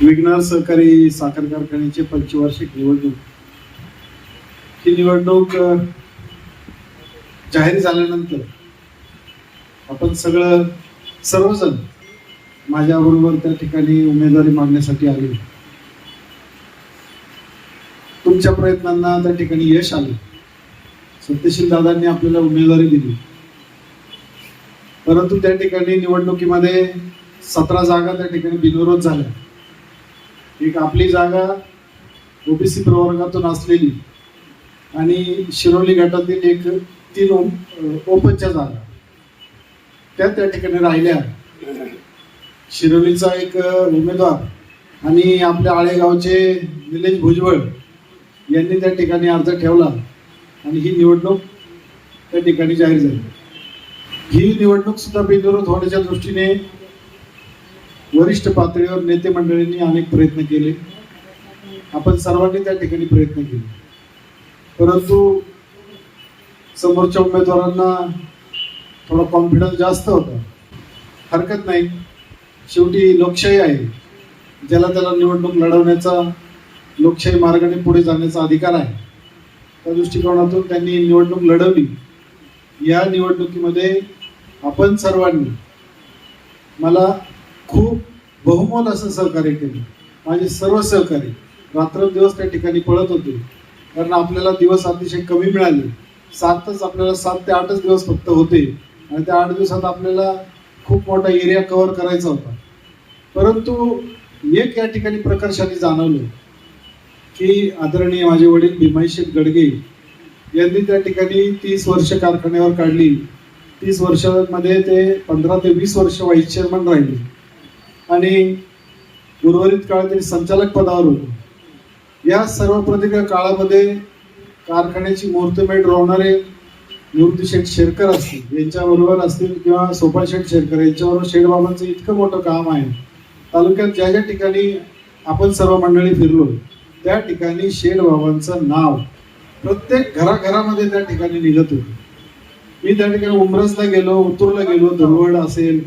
विघ्नार सहकारी साखर कारखान्याची पंचवार्षिक निवडणूक. ही निवडणूक जाहीर झाल्यानंतर आपण सगळं सर्वजण माझ्याबरोबर त्या ठिकाणी उमेदवारी मागण्यासाठी आले. तुमच्या प्रयत्नांना त्या ठिकाणी यश आले. सत्यशील दादांनी आपल्याला उमेदवारी दिली. परंतु त्या ठिकाणी निवडणुकीमध्ये सतरा जागा त्या ठिकाणी बिनविरोध झाल्या. एक आपली जागा ओबीसी प्रवर्गातून असलेली आणि शिरोली गटातील एक तीन ओपनच्या जागा त्या त्या ठिकाणी राहिल्या. शिरोलीचा एक उमेदवार आणि आपल्या आळेगावचे निलेश भुजबळ यांनी त्या ठिकाणी अर्ज ठेवला आणि ही निवडणूक त्या ठिकाणी जाहीर झाली. ही निवडणूक सुद्धा बिनविरोध होण्याच्या दृष्टीने वरिष्ठ पातळीवर नेते मंडळींनी अनेक प्रयत्न केले. आपण सर्वांनी त्या ठिकाणी प्रयत्न केले. परंतु समोरच्या उमेदवारांना थोडा कॉन्फिडन्स जास्त होता. हरकत नाही. शेवटी लोकशाही आहे. ज्याला त्याला निवडणूक लढवण्याचा लोकशाही मार्गाने पुढे जाण्याचा अधिकार आहे. त्या दृष्टिकोनातून त्यांनी निवडणूक लढवली. या निवडणुकीमध्ये आपण सर्वांनी मला खूप बहुमोल असं सहकार्य केलं. माझे सर्व सहकारी रात्रंदिवस त्या ठिकाणी पळत होते. कारण आपल्याला दिवस अतिशय कमी मिळाले. सातच आपल्याला सात ते आठच दिवस फक्त होते. आणि त्या आठ दिवसात आपल्याला खूप मोठा एरिया कव्हर करायचा होता. परंतु एक या ठिकाणी प्रकर्षाने जाणवलं की आदरणीय माझे वडील भीमाईशेठ गडगे यांनी त्या ठिकाणी तीस वर्ष कारखान्यावर काढली. तीस वर्षामध्ये ते पंधरा ते वीस वर्ष व्हाईस चेअरमन राहिले. आणि उर्वरित काळातील संचालक पदावर होते या सर्व प्रदीर्घ काळामध्ये कारखान्याची मुहूर्तमेढ रोवणारे निवृत्ती शेठ शेरकर असतील यांच्याबरोबर असतील किंवा सोपा शेठ शेरकर यांच्याबरोबर शेठबाबांचं इतकं मोठं काम आहे. तालुक्यात ज्या ज्या ठिकाणी आपण सर्व मंडळी फिरलो त्या ठिकाणी शेठबाबांचं नाव प्रत्येक घराघरामध्ये त्या ठिकाणी निघत होतं. मी त्या ठिकाणी उमरसला गेलो उतूरला गेलो धुळवड असेल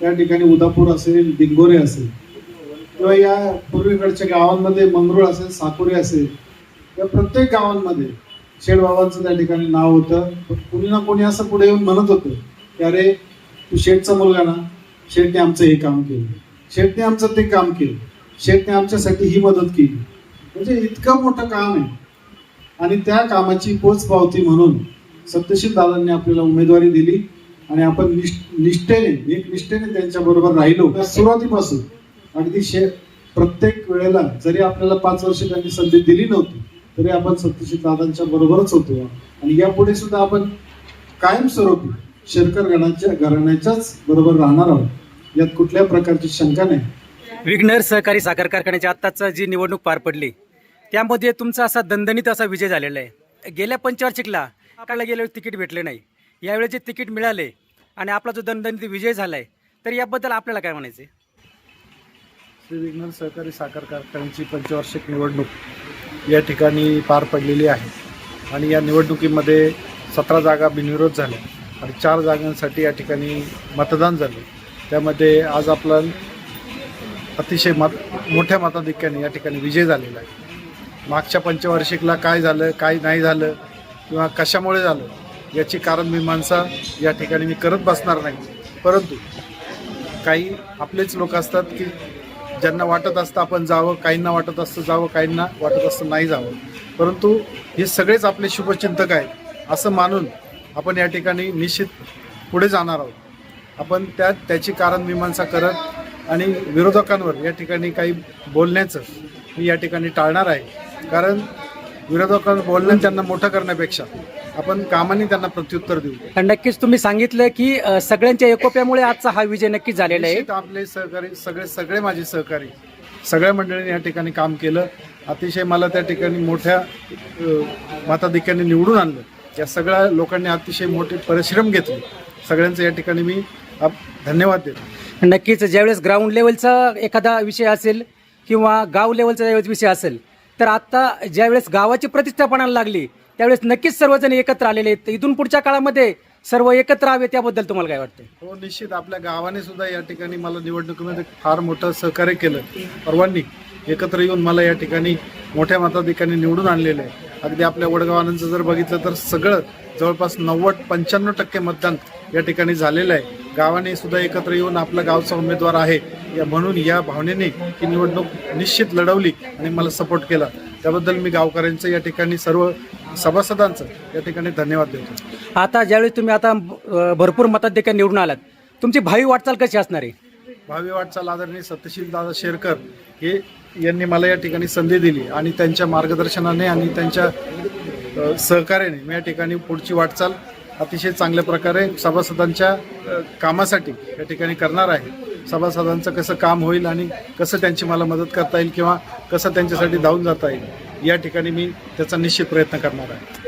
त्या ठिकाणी उदापूर असेल दिंगोरे असेल किंवा या पूर्वीकडच्या गावांमध्ये मंगरूळ असेल साकुरे असेल या प्रत्येक गावांमध्ये शेडबाबांचं त्या ठिकाणी नाव होतं. पण कुणी ना कोणी असं पुढे येऊन म्हणत होतं की अरे तू शेठचा मुलगा ना शेठने आमचं हे काम केलं. शेठने आमचं ते काम केलं. शेठने आमच्यासाठी ही मदत केली. म्हणजे इतकं मोठं काम आहे. आणि त्या कामाची पोचपावती म्हणून सत्यशील दादांनी आपल्याला उमेदवारी दिली. आणि आपण निष्ठ- निष्ठेने एक निष्ठेने त्यांच्या बरोबर राहिलो. तर सुरुवातीपासून. अगदी शे प्रत्येक वेळेला जरी आपल्याला पाच वर्ष त्यांनी संधी दिली नव्हती तरी आपण सत्यजित दादांच्या बरोबरच होतो. आणि यापुढे सुद्धा आपण कायमस्वरूपी शेरकर गणाच्या घराण्याच्याच बरोबर राहणार आहोत. यात कुठल्या प्रकारची शंका नाही. विघ्नर सहकारी साखर कारखान्याची आत्ताच जी निवडणूक पार पडली त्यामध्ये तुमचा असा दणदणीत असा विजय झालेला आहे. गेल्या पंचवार्षिकला आपल्याला गेल्यावर तिकीट भेटले नाही. यावेळी जे तिकीट मिळाले आणि आपला जो दणदणीत विजय झाला आहे तर याबद्दल आपल्याला काय म्हणायचं आहे? श्री विज्ञान सहकारी साखर कारखान्याची पंचवार्षिक निवडणूक या ठिकाणी पार पडलेली आहे. आणि या निवडणुकीमध्ये सतरा जागा बिनविरोध झाल्या आणि चार जागांसाठी या ठिकाणी मतदान झालं. त्यामध्ये आज आपला अतिशय मत मोठ्या मताधिक्याने या ठिकाणी विजय झालेला आहे. मागच्या पंचवार्षिकला काय झालं काय नाही झालं किंवा कशामुळे झालं याची कारण मीमांसा या ठिकाणी मी करत बसणार नाही. परंतु काही आपलेच लोक असतात की ज्यांना वाटत असतं आपण जावं काहींना वाटत असतं जावं काहींना वाटत असतं नाही जावं. परंतु हे सगळेच आपले शुभचिंतक आहेत. असं मानून आपण या ठिकाणी निश्चित पुढे जाणार आहोत. आपण त्या त्याची कारण मीमांसा करत आणि विरोधकांवर या ठिकाणी काही बोलण्याचं मी या ठिकाणी टाळणार आहे. कारण विरोधकांवर बोलणं त्यांना मोठं करण्यापेक्षा आपण कामाने त्यांना प्रत्युत्तर देऊ. नक्कीच तुम्ही सांगितलं की अ, सगळ्यांच्या एकोप्यामुळे आजचा हा विजय नक्कीच झालेला आहे. निश्चित आपले सहकारी सगळे सगळे माझे सहकारी सगळ्या मंडळींनी या ठिकाणी काम केलं. अतिशय मला त्या ठिकाणी मोठ्या अ, मताधिक्याने निवडून आणलं. या सगळ्या लोकांनी अतिशय मोठे परिश्रम घेतले. सगळ्यांचं या ठिकाणी मी आप- धन्यवाद देतो. नक्कीच ज्यावेळेस ग्राउंड लेवलचा एखादा विषय असेल किंवा गाव लेवलचा ज्यावेळेस विषय असेल तर आता ज्यावेळेस गावाची प्रतिष्ठापणाला लागली त्यावेळेस नक्कीच सर्वजण एकत्र आलेले आहेत. इथून पुढच्या काळामध्ये सर्व एकत्र हवे त्याबद्दल तुम्हाला काय वाटतं हो निश्चित. आपल्या गावाने सुद्धा या ठिकाणी मला निवडणुकीमध्ये फार मोठं सहकार्य केलं. सर्वांनी एकत्र येऊन मला या ठिकाणी मोठ्या मताधिकाने निवडून आणलेलं आहे. अगदी आपल्या वडगावांचं जर बघितलं तर सगळं जवळपास नव्वद पंच्याण्णव टक्के मतदान या ठिकाणी झालेलं आहे. गावाने सुद्धा एकत्र येऊन आपला गावचा उमेदवार आहे. या म्हणून या भावनेने ही निवडणूक निश्चित लढवली आणि मला सपोर्ट केला. त्याबद्दल मी गावकऱ्यांचं या ठिकाणी सर्व सभासदांचं या ठिकाणी धन्यवाद देतो. आता ज्यावेळेस तुम्ही आता भरपूर मताधिक्य निवडून आलात तुमची भावी वाटचाल कशी असणार आहे? भावी वाटचाल आदरणीय सत्यशील दादा शेरकर हे यांनी मला या ठिकाणी संधी दिली आणि त्यांच्या मार्गदर्शनाने आणि त्यांच्या सहकार्याने मी या ठिकाणी पुढची वाटचाल अतिशय चांगल्या प्रकारे सभासदांच्या कामासाठी या ठिकाणी करणार आहे. सभासदांचं कसं काम होईल आणि कसं त्यांची मला मदत करता येईल किंवा कसं त्यांच्यासाठी धावून जाता येईल या ठिकाणी मी त्याचा निश्चित प्रयत्न करणार आहे.